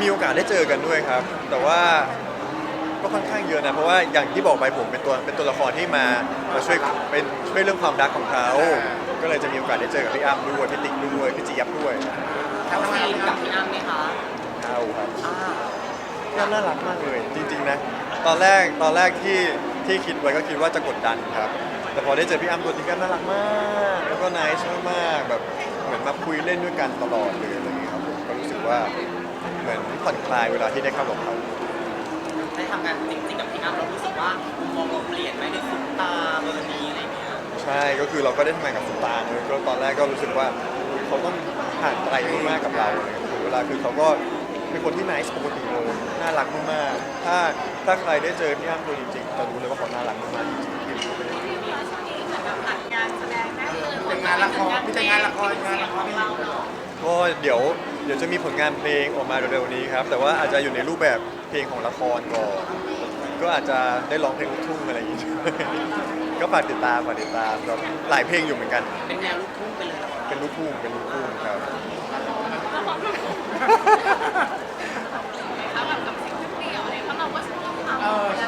มีโอกาสได้เจอกันด้วยครับ แต่ว่าก็ค่อนข้างเยอะนะเพราะว่าอย่างที่บอกไปผมเป็นตัวเป็นตัวละครที่มามาช่วยเป็นช่วยเรื่องความรักของเขาก็เลยจะมีโอกาสได้เจอกับพี่อ้ำด้วยพี่ติ๊กด้วยพี่เจี๊ยบด้วยทั้งซีนกับพี่อ้ำไหมคะเอาครับอ่าพี่อ้ำน่ารักมากเลยจริง ๆนะ ตอนแรกตอนแรกที่ที่คิดไว้ก็คิดว่าจะกดดันครับ แต่พอได้เจอพี่อ้ำตัวจริงก็น่ารักมาก แล้วก็น c e มากๆแบบเหมือนมาคุยเล่นด้วยกันตลอดเลยอะไรอย่างเงี้ยครับผมก็รู้สึกว่าเห มือนผ่อนคลายเวลาที่ได้เข้ากับเขา ได้ทำงานจริงๆกับพี่อ้ำเรารู้สึกว่ามุมมองเราเปลี่ยนไหมในสุดตาเบอร์นี้อะไรเงี้ยใช่ ก็คือเราก็ได้ทำงานกับสุตางเลยก็ตอนแรกก็รู้สึกว่าอุ๊ยเขาต้องห่างไกลมากๆกับเราเลยคือเวลาคือเขาก็เป็นคนที่น c e ปกติเลยน่ารักมากๆ ถ้าถ้าใครได้เจอพี่อ้ำตัวจริงๆจะรู้เลยว่าเขาน่ารักมากๆจริงๆที่รู้เลยงานแสดงแม่เลยมีแต่งานละครมีแต่งานละคร งานละครเราเนาะ ก็เดี๋ยวเดี๋ยวจะมีผลงานเพลงออกมาเร็วๆนี้ครับ แต่ว่าอาจจะอยู่ในรูปแบบเพลงของละครก่อน ก็อาจจะได้ร้องเพลงลูกทุ่งอะไรอย่างงี้ด้วยก็ฝากติดตามฝากติดตามครับหลายเพลงอยู่เหมือนกัน เป็นแนวลูกทุ่งไปเลยเหรอเป็นลูกทุ่งเป็นลูกทุ่งครับเขาแบบกับสิ่งที่เดียวเลยเพราะเราก็ชอบท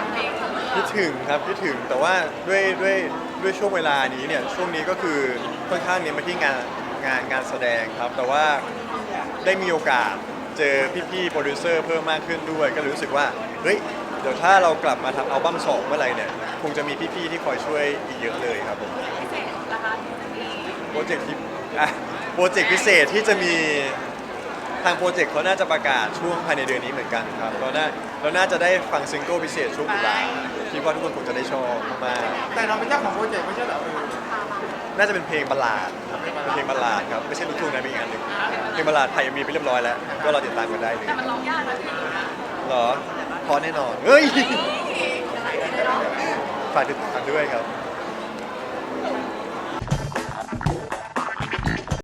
ำเพลงของเราคิดถึงครับคิดถึงแต่ว่าด้วยด้วยด้วยช่วงเวลานี้เนี่ยช่วงนี้ก็คือค่อนข้างเน้นไปที่งาน งานงานแสดงครับ แต่ว่าได้มีโอกาสเจอพี่ๆโปรดิวเซอร์เพิ่มมากขึ้นด้วย ก็รู้สึกว่าเฮ้ยเดี๋ยวถ้าเรากลับมาทำอัลบั้มสองเมื่อไหร่เนี่ยคงจะมีพี่ๆที่คอยช่วยอีกเยอะเลยครับผมพิเศษนะคะที่จะมีโปรเจกต์ที่อะโปรเจกต์พิเศษที่จะมี ทางโปรเจกต์เขาน่าจะประกาศช่วงภายในเดือนนี้เหมือนกันครับเราน่าเราน่าจะได้ฟังซิงเกิลพิเศษช่วงตุลาคิดว่าทุกคนคงจะได้ชอบมากๆแต่เราเป็นเจ้าของโปรเจกต์ไม่ใช่เหรอเออน่าจะเป็นเพลงบัลลาดครับเป็นเพลงบัลลาดครับไม่ใช่ลูกทุ่งนะเป็นอีกอันหนึ่งเพลงบัลลาดไทยมีไปเรียบร้อยแล้ว ก็เราติดตามกันได้เลยแต่มันร้องยากนะพี่นะเหรอพอแน่นอนเฮ้ยฝากติดตามด้วยครับ